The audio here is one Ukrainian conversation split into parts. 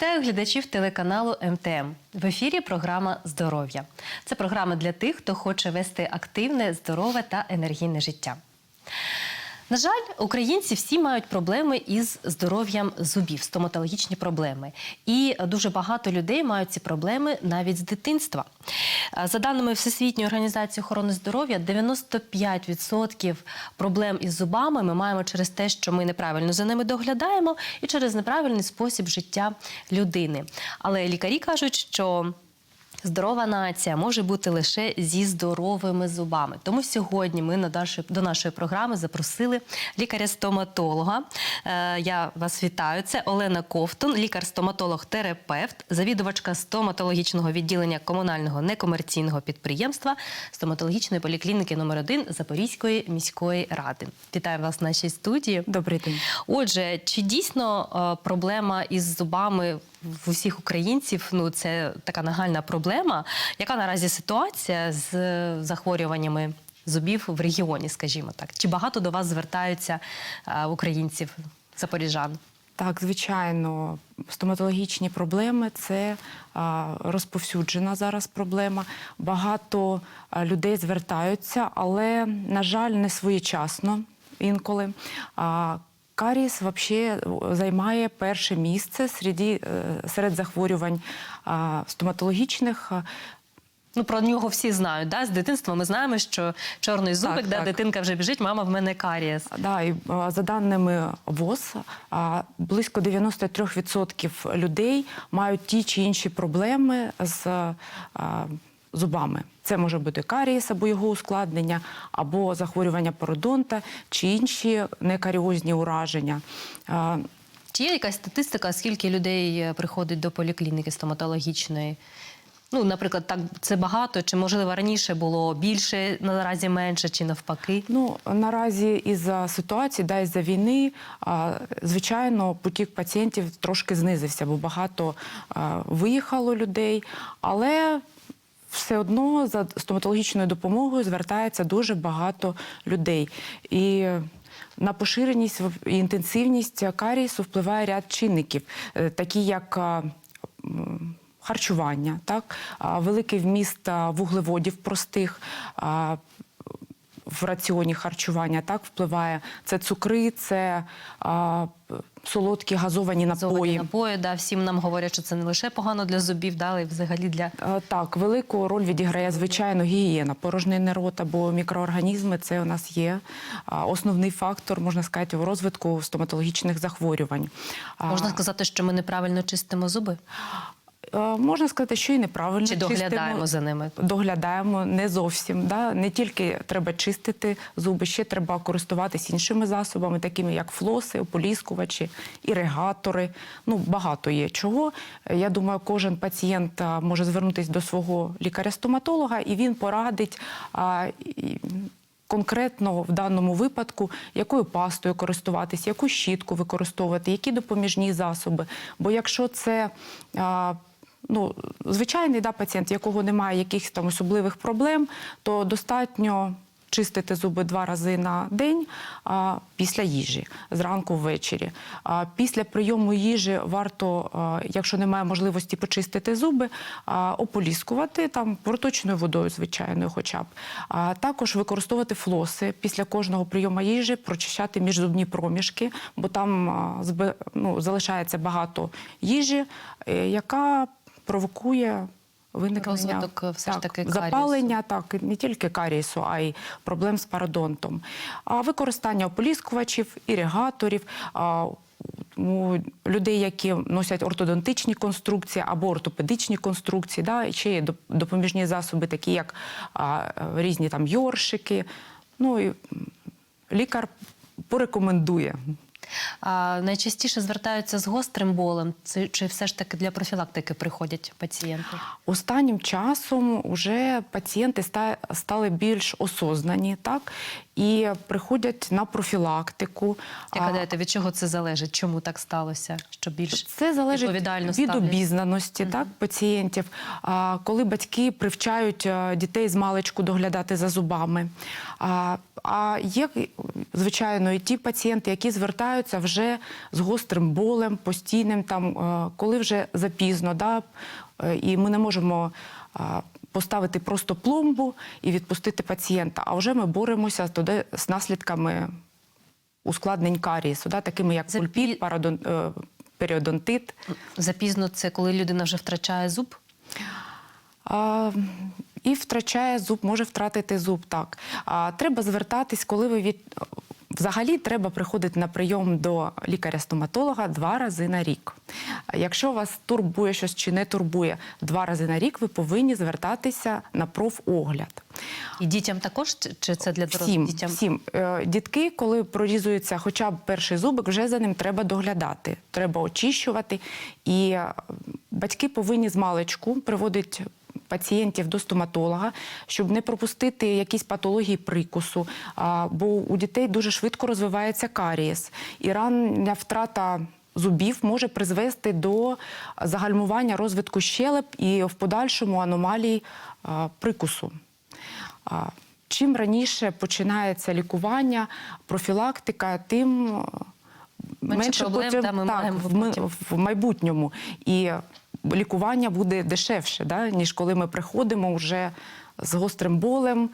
Вітаю глядачів телеканалу МТМ. В ефірі програма Здоров'я. Це програма для тих, хто хоче вести активне, здорове та енергійне життя. На жаль, українці всі мають проблеми із здоров'ям зубів, стоматологічні проблеми. І дуже багато людей мають ці проблеми навіть з дитинства. За даними Всесвітньої організації охорони здоров'я, 95% проблем із зубами ми маємо через те, що ми неправильно за ними доглядаємо, і через неправильний спосіб життя людини. Але лікарі кажуть, що Здорова нація може бути лише зі здоровими зубами. Тому сьогодні ми до нашої програми запросили лікаря-стоматолога. Е, Я вас вітаю. Це Олена Ковтун, лікар-стоматолог-терапевт, завідувачка стоматологічного відділення комунального некомерційного підприємства стоматологічної поліклініки номер 1 Запорізької міської ради. Вітаю вас в нашій студії. Добрий день. Отже, чи дійсно е, проблема із зубами в усіх українців? Ну це така нагальна проблема. Яка наразі ситуація з е, захворюваннями зубів в регіоні? Скажімо так, чи багато до вас звертаються е, українців, запоріжан? Так, звичайно, стоматологічні проблеми це розповсюджена зараз проблема. Багато людей звертаються, але, на жаль, не своєчасно інколи. Каріс взагалі займає перше місце серед, серед захворювань стоматологічних. Ну про нього всі знають. Да? З дитинства ми знаємо, що чорний зубик, Так, де так. дитинка вже біжить, мама в мене карієс. Да, і за даними ВОЗ, близько 93% людей мають ті чи інші проблеми з зубами. Це може бути карієс або його ускладнення, або захворювання пародонта, чи інші некаріозні ураження. Чи є якась статистика, скільки людей е, приходить до поліклініки стоматологічної? Ну, наприклад, так це багато, чи можливо раніше було більше, наразі менше, чи навпаки? Ну наразі із-за ситуації, да, із-за війни, звичайно, потік пацієнтів трошки знизився, бо багато виїхало людей, але все одно за стоматологічною допомогою звертається дуже багато людей. І на поширеність і інтенсивність карієсу впливає ряд чинників, е, такі як харчування, так, великий вміст вуглеводів простих. А, в раціоні харчування так впливає це цукри, це а, солодкі газовані Газовані напої. напої, да, всім нам говорять, що це не лише погано для зубів, да, але й взагалі для Е, Так, велику роль відіграє звичайно гігієна порожнини рота, бо мікроорганізми це у нас є а, основний фактор, можна сказати, в розвитку стоматологічних захворювань. А, можна сказати, що ми неправильно чистимо зуби, можна сказати, що і неправильно чи доглядаємо чистимо. за ними. Доглядаємо не зовсім. Да? Не тільки треба чистити зуби, ще треба користуватись іншими засобами, такими як флоси, ополіскувачі, іригатори. Ну, багато є чого. Я думаю, кожен пацієнт може звернутися до свого лікаря-стоматолога, і він порадить. А, і- Конкретно в даному випадку, якою пастою користуватись, яку щітку використовувати, які допоміжні засоби. Бо якщо це а, ну, звичайний да, пацієнт, якого немає якихось там особливих проблем, то достатньо чистити зуби два рази на день а, після їжі, зранку ввечері. А, після прийому їжі варто, а, якщо немає можливості почистити зуби, а, ополіскувати там проточною водою, звичайною, хоча б. А, також використовувати флоси після кожного прийому їжі, прочищати міжзубні проміжки, бо там а, ну, залишається багато їжі, е, яка провокує виникнення Розвиток, е, все ж таки, запалення, так не тільки карієсу, а й проблем з пародонтом. А використання ополіскувачів, іригаторів. А, людей, які носять ортодонтичні конструкції або ортопедичні конструкції, да, ще є допоміжні засоби, такі як а, різні там йоршики. Ну і лікар порекомендує. Найчастіше звертаються з гострим болем, чи все ж таки для профілактики приходять пацієнти? Останнім часом вже пацієнти ста- стали більш осознані, так і приходять на профілактику. Як А, гадаєте, від чого це залежить? Чому так сталося? Що більш Це залежить від ставляться? обізнаності так, пацієнтів. Коли батьки привчають дітей з маличку доглядати за зубами. А, є, звичайно, і ті пацієнти, які звертаються вже з гострим болем, постійним, там, е, коли вже запізно, да, е, і ми не можемо е, поставити просто пломбу і відпустити пацієнта, а вже ми боремося туди з наслідками ускладнень карієсу, да, такими як Запі- пульпіт, парадон, е, періодонтит. Запізно це коли людина вже втрачає зуб. А, і втрачає зуб, може втратити зуб. Так а, треба звертатись, коли ви від взагалі треба приходити на прийом до лікаря-стоматолога два рази на рік. Якщо вас турбує щось чи не турбує два рази на рік, ви повинні звертатися на профогляд. І дітям також чи- це для дорослих Всім, дітям? всім. Е, Дітки, коли прорізується хоча б перший зубик, вже за ним треба доглядати, треба очищувати. І е, батьки повинні з маличку приводити пацієнтів до стоматолога, щоб не пропустити якісь патології прикусу. Бо у дітей дуже швидко розвивається карієс. І рання втрата зубів може призвести до загальмування розвитку щелеп і в подальшому аномалій а, прикусу. А, Чим раніше починається лікування, профілактика, тим е, Менше проблем, да, ми маємо в, в майбутньому. І лікування буде дешевше, да, ніж коли ми приходимо вже з гострим болем.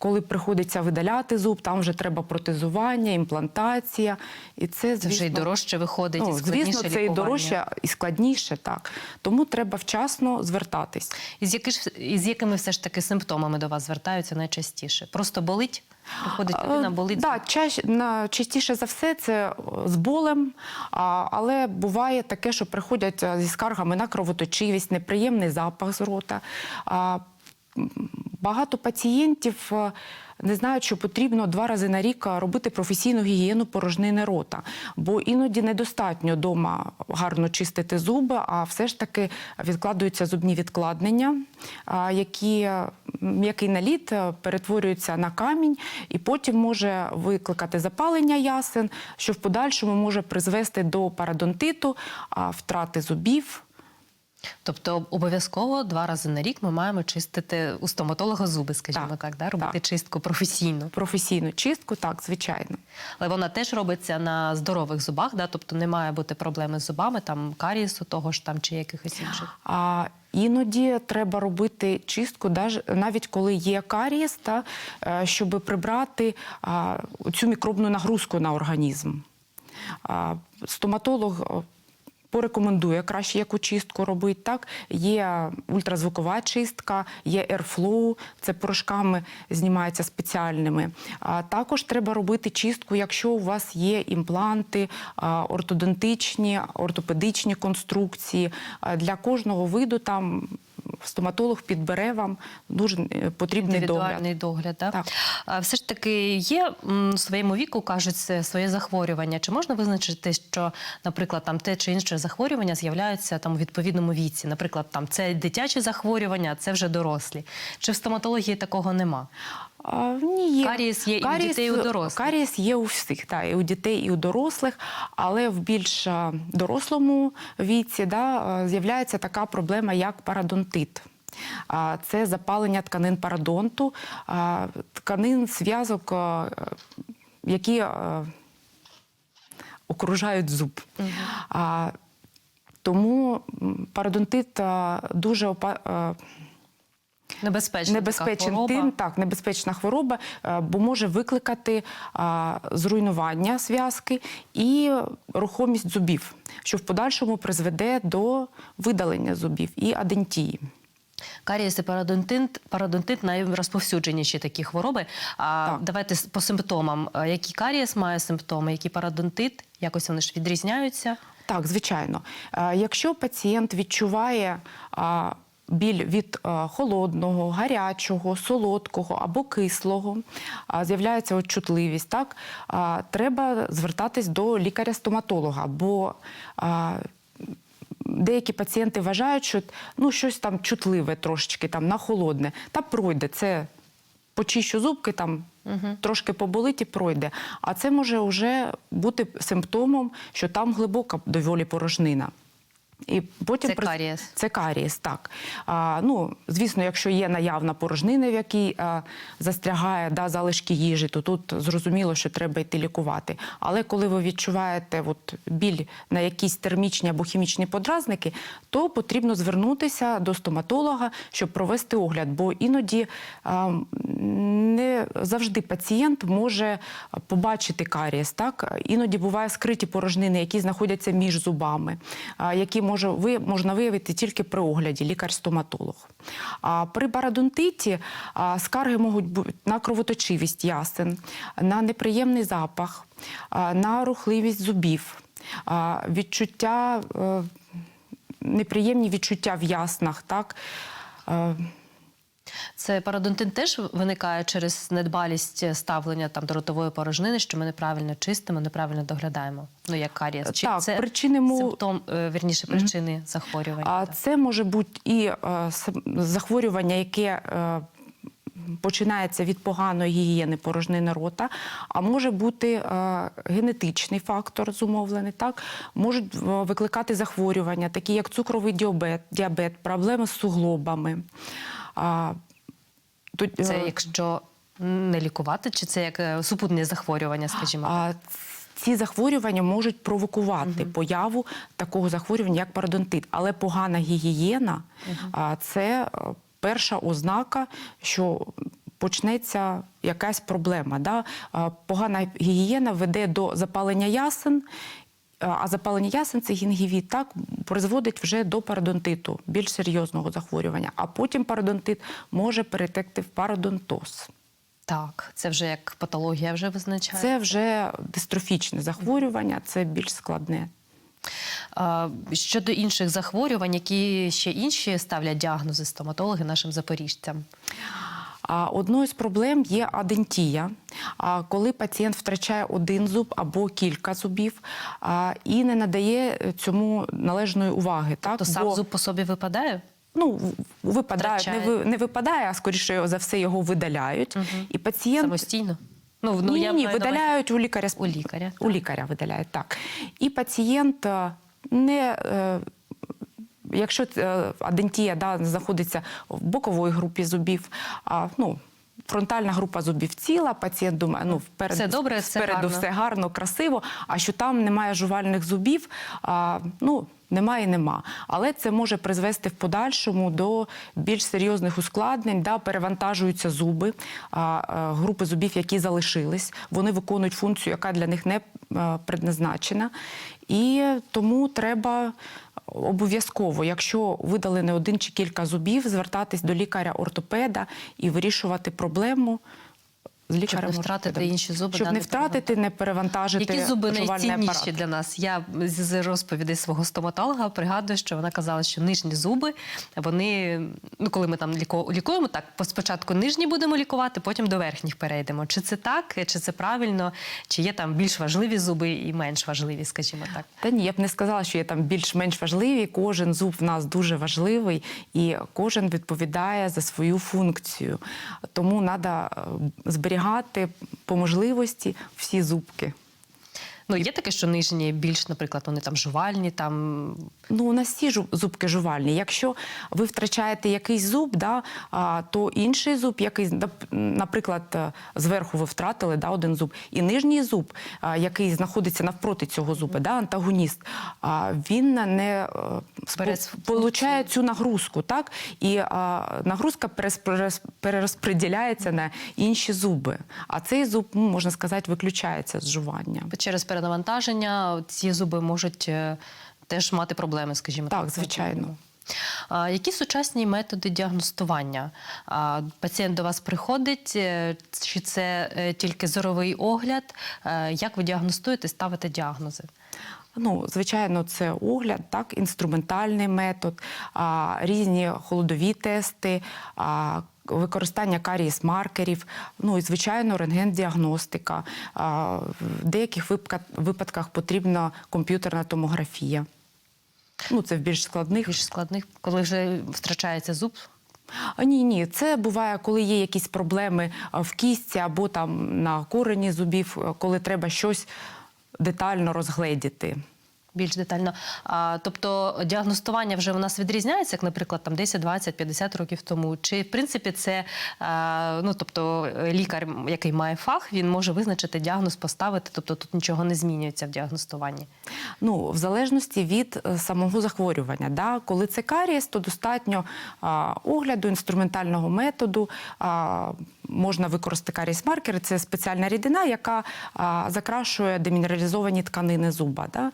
Коли приходиться видаляти зуб, там вже треба протезування, імплантація. І це, Це вже й дорожче виходить, і ну, складніше звісно, це і дорожче, і складніше, так. Тому треба вчасно звертатись. Із, які ж, із якими все ж таки симптомами до вас звертаються найчастіше? Просто болить? Приходить людина, болить? Так, чаще, на, частіше за все це з болем, а, але буває таке, що приходять зі скаргами на кровоточивість, неприємний запах з рота. А, багато пацієнтів не знають, що потрібно два рази на рік робити професійну гігієну порожнини рота, бо іноді недостатньо вдома гарно чистити зуби, а все ж таки відкладуються зубні відкладнення, які м'який наліт а, перетворюється на камінь і потім може викликати запалення ясен, що в подальшому може призвести до парадонтиту, втрати зубів. Тобто обов'язково два рази на рік ми маємо чистити у стоматолога зуби, скажімо так, Так, да? робити так. чистку професійно. Професійну чистку, так, звичайно. Але вона теж робиться на здорових зубах, да? тобто не має бути проблеми з зубами, там карієсу того ж там чи якихось інших. А іноді треба робити чистку, навіть коли є карієс, та, е, щоб прибрати цю мікробну нагрузку на організм. Стоматолог порекомендує краще яку чистку робити. Так? Є ультразвукова чистка, є Airflow, це порошками знімається спеціальними. А також треба робити чистку, якщо у вас є імпланти, ортодонтичні, ортопедичні конструкції. Для кожного виду там стоматолог підбере вам дуже е, потрібний. Індивідуальний догляд. догляд Так. так? все ж таки є в своєму віку, кажуть, своє захворювання. Чи можна визначити, що, наприклад, там те чи інше захворювання з'являються там у відповідному віці? Наприклад, там це дитячі захворювання, а це вже дорослі. Чи в стоматології такого нема? А, ні, є. Карієс є і у дітей, і у дорослих. Карієс є у всіх, так, і у дітей, і у дорослих, але в більш дорослому віці да, з'являється така проблема, як парадонтит. Це запалення тканин парадонту, тканин зв'язок, які окружають зуб. А, Тому парадонтит дуже Небезпечна небезпечен така тим, так, небезпечна хвороба, е, бо може викликати зруйнування зв'язки і рухомість зубів, що в подальшому призведе до видалення зубів і адентії. Карієс і парадонтит, парадонтит найрозповсюдженіші такі хвороби. А Так. давайте по симптомам. Е, Які карієс має симптоми, які парадонтит? Якось вони ж відрізняються. Так, звичайно. Е, Якщо пацієнт відчуває біль від е, холодного, гарячого, солодкого або кислого, з'являється от чутливість, так, треба звертатись до лікаря-стоматолога, бо деякі пацієнти вважають, що ну, щось там чутливе трошечки, там, на холодне, та пройде. Це почищу зубки, там трошки поболить і пройде. А це може вже бути симптомом, що там глибока доволі порожнина. І потім Це при- карієс. Це карієс, так. А, ну, звісно, якщо є наявна порожнина, в якій а, застрягає да, залишки їжі, то тут зрозуміло, що треба йти лікувати. Але коли ви відчуваєте от, біль на якісь термічні або хімічні подразники, то потрібно звернутися до стоматолога, щоб провести огляд. Бо іноді а, не завжди пацієнт може побачити карієс. Так? Іноді бувають скриті порожнини, які знаходяться між зубами, а, які може, ви, можна виявити тільки при огляді лікар-стоматолог. А при парадонтиті скарги можуть бути на кровоточивість ясен, на неприємний запах, на рухливість зубів, відчуття, е, неприємні відчуття в яснах. Так? Е, Це парадонтит теж виникає через недбалість ставлення там до ротової порожнини, що ми неправильно чистимо, неправильно доглядаємо. Ну як карієс. Чи Так, це причини мо- симптом, е, вірніше, причини захворювання? А Так. це може бути і е, захворювання, яке е, починається від поганої гігієни порожнини рота, а може бути е, генетичний фактор зумовлений. Так можуть е, викликати захворювання, такі як цукровий діабет, діабет проблеми з суглобами. А, тут, Це е, якщо не лікувати, чи це як е, супутні захворювання, скажімо? А ці захворювання можуть провокувати появу такого захворювання, як пародонтит. Але погана гігієна а, це е, перша ознака, що почнеться якась проблема. Да? Погана гігієна веде до запалення ясен. А запалення ясен це гінгівіт, так призводить вже до пародонтиту, більш серйозного захворювання. А потім пародонтит може перетекти в пародонтоз. Так, це вже як патологія вже визначає. Це вже дистрофічне захворювання, це більш складне. Щодо інших захворювань, які ще інші ставлять діагнози стоматологи нашим запоріжцям. Одною з проблем є адентія. Коли пацієнт втрачає один зуб або кілька зубів і не надає цьому належної уваги, так То сам Бо, зуб по собі випадає? ну випадає, не, ви- не випадає, а скоріше за все його видаляють. І пацієнт Самостійно? Ну, ну, ні, я ні, видаляють у лікаря. У лікаря, У лікаря видаляють, так. І пацієнт е, не. Е, Якщо е, адентія да, знаходиться в боковій групі зубів, а, ну, фронтальна група зубів ціла, пацієнт думає, ну, вперед, Все добре, все гарно. все гарно, красиво, а що там немає жувальних зубів, а, ну, нема і нема. Але це може призвести в подальшому до більш серйозних ускладнень, да, перевантажуються зуби, а, а, групи зубів, які залишились, вони виконують функцію, яка для них не е, предназначена. І тому треба обов'язково, якщо видали не один чи кілька зубів, звертатись до лікаря-ортопеда і вирішувати проблему. З лікарем не втратити інші зуби, щоб не не втратити, не перевантажити Які зуби найцінніші для нас? Я з розповідей свого стоматолога пригадую, що вона казала, що нижні зуби, вони, ну коли ми там лікуємо, так спочатку нижні будемо лікувати, потім до верхніх перейдемо. Чи це так, чи це правильно, чи є там більш важливі зуби і менш важливі, скажімо так. Та ні, я б не сказала, що є там більш-менш важливі. Кожен зуб в нас дуже важливий, і кожен відповідає за свою функцію. Тому треба зберігати по можливості всі зубки. Ну, є таке, що нижні більш, наприклад, вони там жувальні, там Ну, у нас всі зубки жувальні. Якщо ви втрачаєте якийсь зуб, да, то інший зуб, який, наприклад, е, зверху ви втратили да, один зуб, і нижній зуб, який знаходиться навпроти цього зуба, да, антагоніст, він не е, Бере цю получає цю нагрузку, так? І нагрузка перерозподіляється на інші зуби. А цей зуб, ну, можна сказати, виключається з жування. через перенавантаження ці зуби можуть е, теж мати проблеми, скажімо Так, Так, звичайно. Які сучасні методи діагностування? Пацієнт до вас приходить, е, чи це е, тільки зоровий огляд? Е, Як ви діагностуєте, ставите діагнози? Ну, звичайно, це огляд, так, інструментальний метод, різні холодові тести, використання карієс-маркерів, ну і звичайно, рентген-діагностика. В деяких випадках потрібна комп'ютерна томографія. Ну, це в більш складних. Більш складних, коли вже втрачається зуб? А, ні, ні, це буває, коли є якісь проблеми в кістці або там на корені зубів, коли треба щось детально розгледіти. Більш детально. А, тобто діагностування вже у нас відрізняється, як, наприклад, там 10, 20, 50 років тому. Чи в принципі це а, ну, тобто, лікар, який має фах, він може визначити діагноз, поставити, тобто тут нічого не змінюється в діагностуванні. Ну, в залежності від е, самого захворювання. Да? Коли це карієс, то достатньо а, огляду, інструментального методу. А, можна використати карієс-маркери. Це спеціальна рідина, яка закрашує демінералізовані тканини зуба. Да?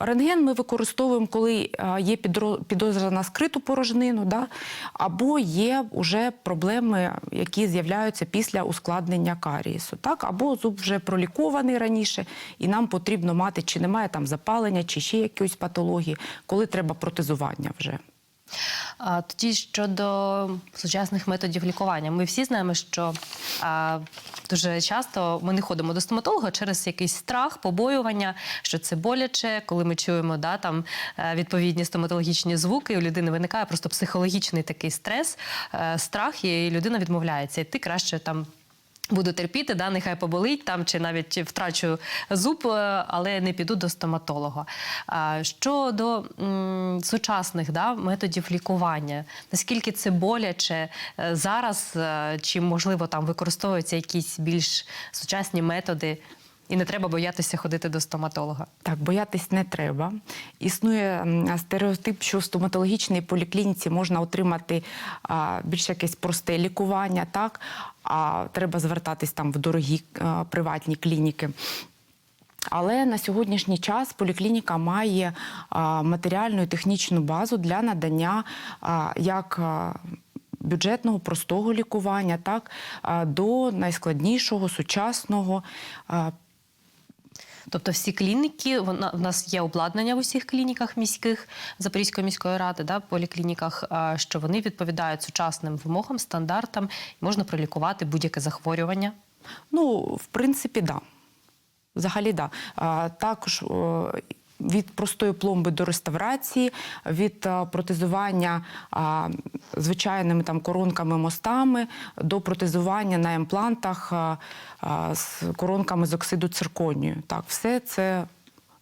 Рентген ми використовуємо, коли є підозра на скриту порожнину, да? або є вже проблеми, які з'являються після ускладнення карієсу. Так? Або зуб вже пролікований раніше, і нам потрібно мати, чи немає там запалення, чи ще якоїсь патології, коли треба протезування вже. Тоді щодо сучасних методів лікування, ми всі знаємо, що дуже часто ми не ходимо до стоматолога через якийсь страх, побоювання, що це боляче, коли ми чуємо да, там, е, відповідні стоматологічні звуки, у людини виникає просто психологічний такий стрес, е, страх, і людина відмовляється. І ти краще там. Буду терпіти, да, нехай поболить там, чи навіть втрачу зуб, е, але не піду до стоматолога. Щодо сучасних да, методів лікування, наскільки це боляче е, зараз, е, чи можливо там використовуються якісь більш сучасні методи, і не треба боятися ходити до стоматолога? Так, боятись не треба. Існує стереотип, що в стоматологічній поліклініці можна отримати а, більш якесь просте лікування, так? а треба звертатись там в дорогі а, приватні клініки. Але на сьогоднішній час поліклініка має а, матеріальну і технічну базу для надання а, як бюджетного простого лікування, так до найскладнішого сучасного Тобто всі клініки, вона в нас є обладнання в усіх клініках міських Запорізької міської ради, да, поліклініках, що вони відповідають сучасним вимогам, стандартам, і можна пролікувати будь-яке захворювання. Ну, в принципі, да. Взагалі, да. А, також від простої пломби до реставрації, від протезування а, звичайними там коронками мостами до протезування на імплантах а, а, з коронками з оксиду цирконію. Так, все це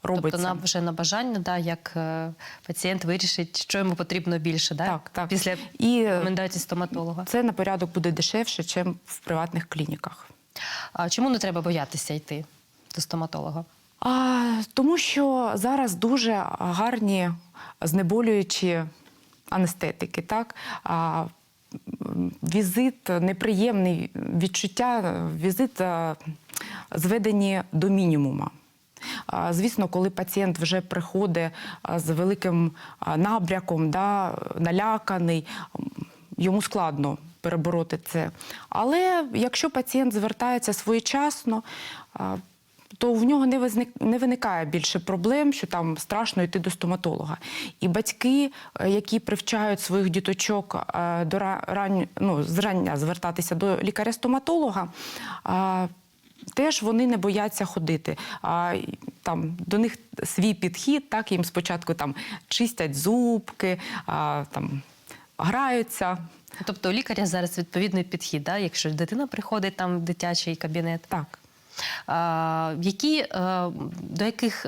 робиться. Тобто на вже на бажання, да, як е, пацієнт вирішить, що йому потрібно більше, да? Так, так. після І рекомендацій стоматолога. це на порядок буде дешевше, ніж в приватних клініках. А чому не треба боятися йти до стоматолога? А, тому що зараз дуже гарні знеболюючі анестетики, так? А, візит неприємний відчуття, візит а, зведені до мінімума. Звісно, коли пацієнт вже приходить з великим набряком, да, наляканий, йому складно перебороти це. Але якщо пацієнт звертається своєчасно, то в нього не визник не виникає більше проблем, що там страшно йти до стоматолога. І батьки, е, які привчають своїх діточок е, до ра- рань, ну, зрання звертатися до лікаря-стоматолога. Теж вони не бояться ходити. А, там, до них свій підхід, так їм спочатку там чистять зубки, а, там, граються. Тобто у лікаря зараз відповідний підхід, да? якщо дитина приходить там в дитячий кабінет. Так. Які, е, до яких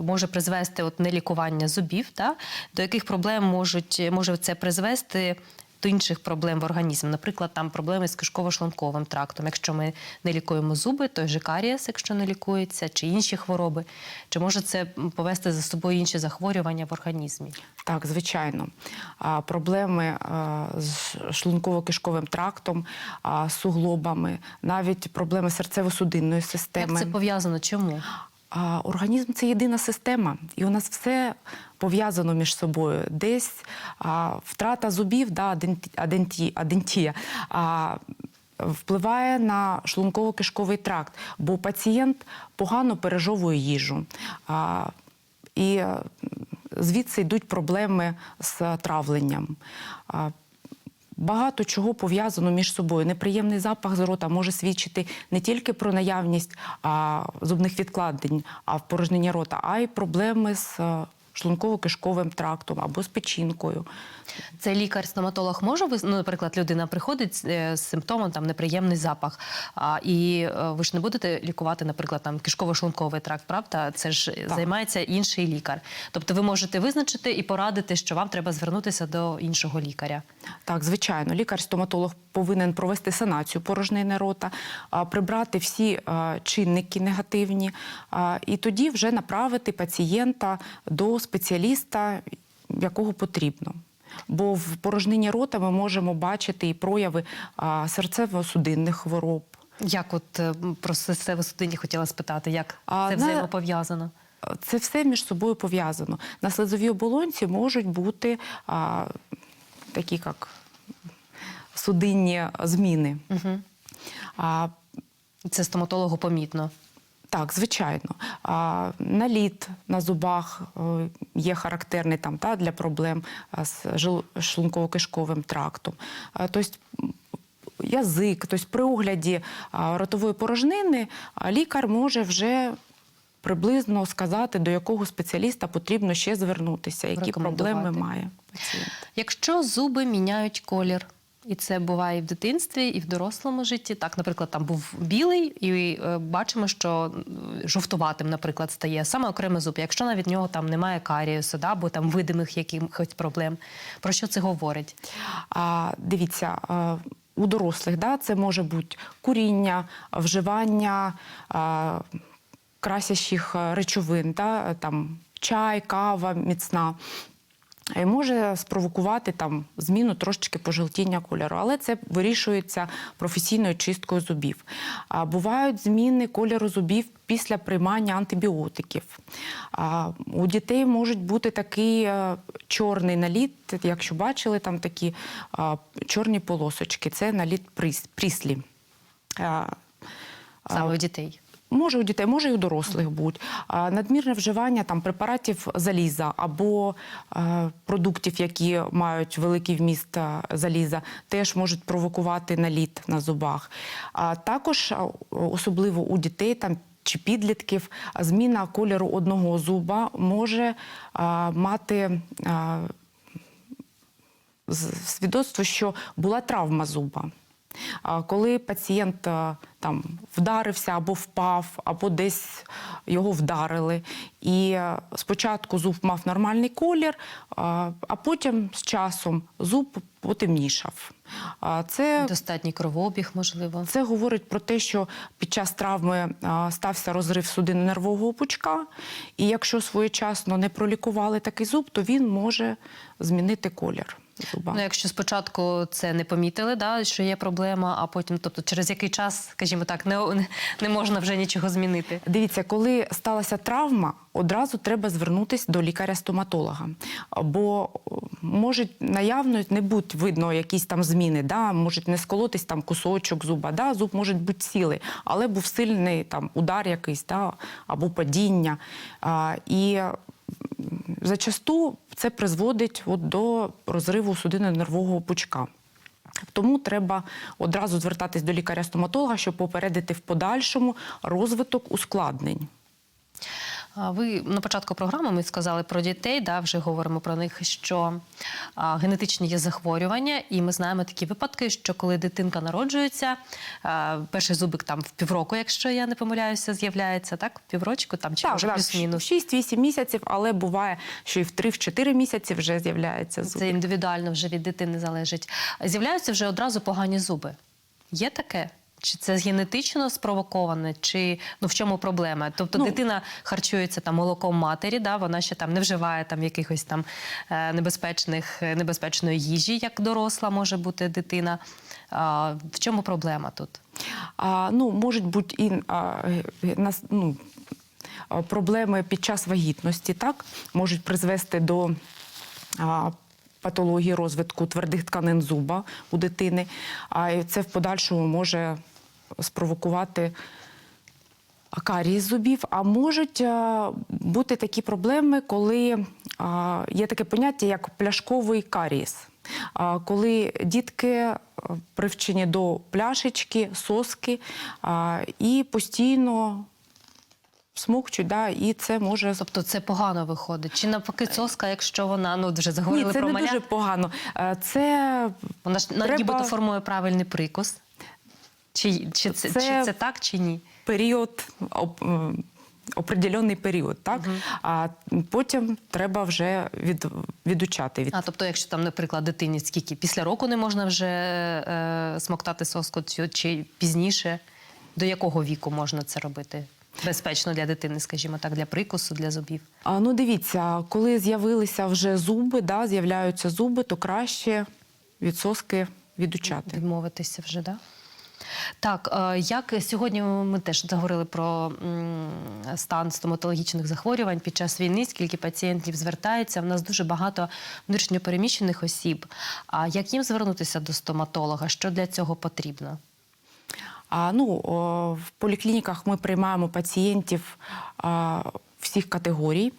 може призвести от нелікування зубів, та, до яких проблем можуть, може це призвести до інших проблем в організмі? Наприклад, там проблеми з кишково-шлунковим трактом. Якщо ми не лікуємо зуби, той же карієс, якщо не лікується, чи інші хвороби, чи може це повести за собою інші захворювання в організмі? Так, звичайно. Проблеми з шлунково-кишковим трактом, суглобами, навіть проблеми серцево-судинної Як системи. це пов'язано? Чому? Організм це єдина система, і у нас все пов'язано між собою. Десь а, втрата зубів, да, аденті, аденті, адентія. А, Впливає на шлунково-кишковий тракт, бо пацієнт погано пережовує їжу. А, і е, звідси йдуть проблеми з травленням. Багато чого пов'язано між собою. Неприємний запах з рота може свідчити не тільки про наявність а, зубних відкладень, а в порожненні рота, а й проблеми з е, шлунково-кишковим трактом або з печінкою. Це лікар-стоматолог може ну, наприклад, людина приходить з, е, з симптомом там неприємний запах. А, і е, ви ж не будете лікувати, наприклад, там кишково-шлунковий тракт, правда? Це ж займається інший лікар. Тобто ви можете визначити і порадити, що вам треба звернутися до іншого лікаря. Так, звичайно, лікар-стоматолог повинен провести санацію порожнини рота, прибрати всі а, чинники негативні, і тоді вже направити пацієнта до спеціаліста, якого потрібно. Бо в порожнині рота ми можемо бачити і прояви серцево-судинних хвороб. Як от е, про себе судині хотіла спитати, як А, це взаємопов'язано? Це все між собою пов'язано. На слизовій оболонці можуть бути а, такі як судинні зміни. Угу. А, Це стоматологу помітно. Так, звичайно. А, наліт на зубах е, є характерний там, та, для проблем з шлунково-кишковим трактом. А, Тобто язик, тобто при огляді ротової порожнини лікар може вже приблизно сказати, до якого спеціаліста потрібно ще звернутися, які проблеми має пацієнт. Якщо зуби міняють колір, і це буває і в дитинстві, і в дорослому житті. Так, наприклад, там був білий, і е, бачимо, що е, жовтуватим, наприклад, стає саме окремий зуб. Якщо навіть в нього там немає каріусу, да, або там видимих якихось проблем. Про що це говорить? А, дивіться, а, у дорослих да, це може бути куріння, вживання а, красящих речовин, да, там, чай, кава міцна. Може спровокувати там зміну трошечки пожелтіння кольору, але це вирішується професійною чисткою зубів. А бувають зміни кольору зубів після приймання антибіотиків. А у дітей можуть бути такий е, чорний наліт, якщо бачили там такі чорні полосочки, це наліт пріс- пріслі. Саме у дітей. Може у дітей, може і у дорослих бути. Надмірне вживання там препаратів заліза або е, продуктів, які мають великий вміст е, заліза, теж можуть провокувати наліт на зубах. А також особливо у дітей там. Чи підлітків зміна кольору одного зуба може а, мати а, свідоцтво, що була травма зуба. Коли пацієнт там вдарився або впав, або десь його вдарили, і спочатку зуб мав нормальний колір, а потім з часом зуб потемнішав. Це Достатній кровообіг, можливо. це говорить про те, що під час травми стався розрив судини нервового пучка, і якщо своєчасно не пролікували такий зуб, то він може змінити колір зуба. Ну, якщо спочатку це не помітили, да, що є проблема, а потім, тобто, через який час, скажімо так, не, не можна вже нічого змінити. Дивіться, коли сталася травма, одразу треба звернутися до лікаря-стоматолога. Бо о, може наявно не бути видно якісь там зміни, да? може не сколотись там кусочок зуба, да? зуб може бути цілий, але був сильний там удар якийсь да? або падіння. А, і зачасту це призводить от до розриву судинно-нервового пучка. Тому треба одразу звертатись до лікаря-стоматолога, щоб попередити в подальшому розвиток ускладнень. Ви на початку програми ми сказали про дітей, да, вже говоримо про них, що а, генетичні є захворювання, і ми знаємо такі випадки, що коли дитинка народжується, а, перший зубик там в півроку, якщо я не помиляюся, з'являється, так? В піврочку там чи може плюс-мінус. 6-8 місяців, але буває, що і в 3-4 місяці вже з'являється зуб. Це індивідуально вже від дитини залежить. З'являються вже одразу погані зуби. Є таке? Чи це генетично спровоковане, чи ну в чому проблема? Тобто Ну, дитина харчується там молоком матері, да, вона ще там не вживає там якихось там е, небезпечних е, небезпечної їжі, як доросла може бути дитина. А, в чому проблема тут? А, ну, можуть бути і а, е, нас, ну, проблеми під час вагітності, так? можуть призвести до а, патології розвитку твердих тканин зуба у дитини. А це в подальшому може спровокувати карієс зубів, а можуть бути такі проблеми, коли є таке поняття, як пляшковий карієс. Коли дітки привчені до пляшечки, соски і постійно смокчуть, да, і це може Тобто це погано виходить. Чи навпаки соска, якщо вона ну вже заговорили Ні, це про не маля, дуже погано. Е, Це вона ж треба- нібито формує правильний прикус. Чи, чи, це, Це- чи це так, чи ні? період, оп- е, определений період, так? А потім треба вже від, відучати від А тобто, якщо там, наприклад, дитині скільки після року не можна вже е, смоктати соску, чи, пізніше, до якого віку можна це робити? Безпечно для дитини, скажімо так, для прикусу, для зубів. А, ну дивіться, коли з'явилися вже зуби, да, з'являються зуби, то краще від соски відучати. Відмовитися вже, да? Так, е, як сьогодні ми теж заговорили про стан стоматологічних захворювань під час війни, скільки пацієнтів звертається, в нас дуже багато внутрішньопереміщених осіб. А як їм звернутися до стоматолога? Що для цього потрібно? А, ну, в поліклініках ми приймаємо пацієнтів всіх категорій.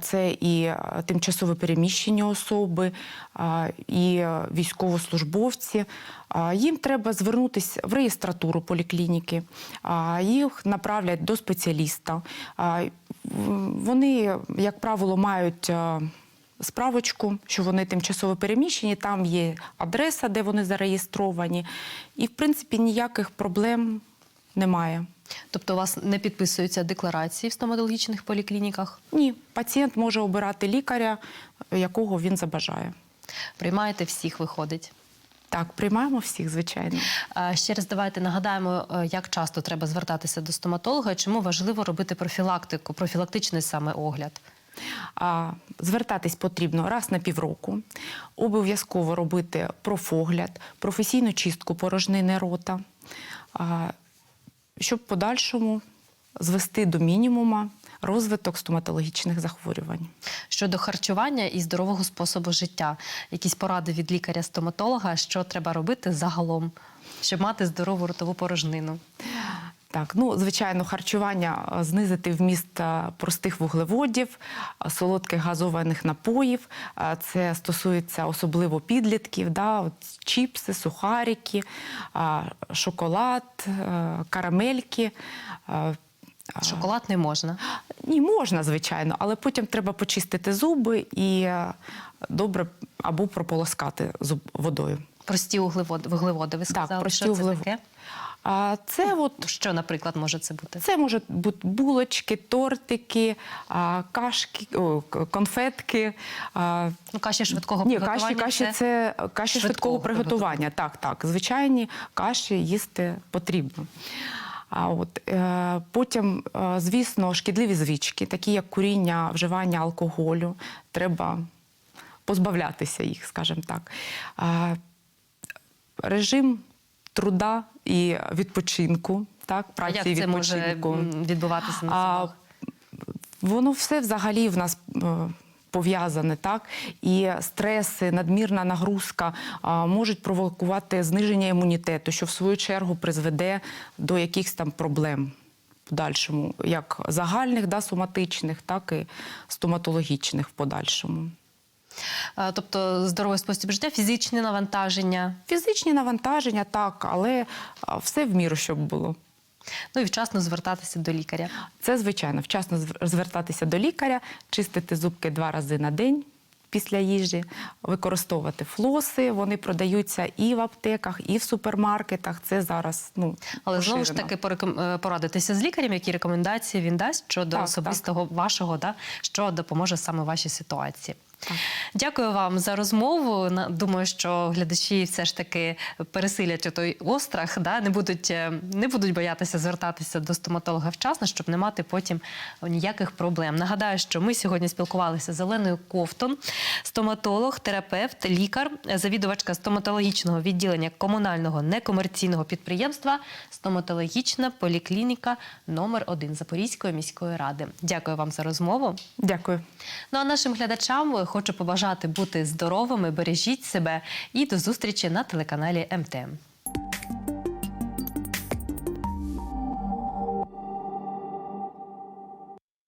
Це і а, тимчасово переміщені особи, і військовослужбовці. Їм треба звернутися в реєстратуру поліклініки, їх направлять до спеціаліста. Вони, як правило, мають. справочку, що вони тимчасово переміщені, там є адреса, де вони зареєстровані. І, в принципі, ніяких проблем немає. Тобто у вас не підписуються декларації в стоматологічних поліклініках? Ні, пацієнт може обирати лікаря, якого він забажає. Приймаєте всіх, виходить. Так, приймаємо всіх, звичайно. Ще раз давайте нагадаємо, е, як часто треба звертатися до стоматолога, і чому важливо робити профілактику, профілактичний саме огляд. Звертатись потрібно раз на півроку. Обов'язково робити профогляд, професійну чистку порожнини рота, щоб подальшому звести до мінімума розвиток стоматологічних захворювань. Щодо харчування і здорового способу життя, якісь поради від лікаря-стоматолога, що треба робити загалом, щоб мати здорову ротову порожнину. Так, ну звичайно, харчування е, знизити вміст е, простих вуглеводів, е, солодких газованих напоїв. Це стосується особливо підлітків, да, от чіпси, сухарики, шоколад, карамельки. Шоколад не можна. Ні, можна, звичайно, але потім треба почистити зуби і добре або прополоскати зуб водою. Прості углеводи, вуглеводи, ви сказали, прості що це углев- таке? А це от Що, наприклад, може це бути? Це можуть бути булочки, тортики, а, кашки, о, конфетки. а, Ну, каші швидкого Ні, приготування. каші, каші це каші швидкого швидкого приготування. Так, так. Звичайні каші їсти потрібно. А от е, потім, е, звісно, шкідливі звички, такі як куріння, вживання алкоголю, треба позбавлятися їх, скажімо так. Режим труда і відпочинку, так, А праці як це відпочинку. м, відбуватися на А. Воно все взагалі в нас е, пов'язане, так? І стреси, надмірна нагрузка а, можуть провокувати зниження імунітету, що в свою чергу призведе до якихось там проблем в подальшому, як загальних, да, соматичних, так і стоматологічних в подальшому. А, Тобто здоровий спосіб життя, фізичне навантаження, Фізичні навантаження, так, але все в міру, щоб було. ну і вчасно звертатися до лікаря. Це звичайно, вчасно звертатися до лікаря, чистити зубки два рази на день після їжі, використовувати флоси. Вони продаються і в аптеках, і в супермаркетах. Це зараз ну Але знову ж таки е, порадитися з лікарем, які рекомендації він дасть щодо Так, особистого вашого, да, що допоможе саме вашій ситуації. Так. Дякую вам за розмову. Думаю, що глядачі все ж таки пересилять той острах, да, не будуть, е, не будуть боятися звертатися до стоматолога вчасно, щоб не мати потім ніяких проблем. Нагадаю, що ми сьогодні спілкувалися з Оленою Ковтон, стоматолог, терапевт, лікар, завідувачка стоматологічного відділення комунального некомерційного підприємства стоматологічна поліклініка номер 1 Запорізької міської ради. Дякую вам за розмову. Дякую. Ну а нашим глядачам хочу побажати бути здоровими, бережіть себе і до зустрічі на телеканалі МТМ.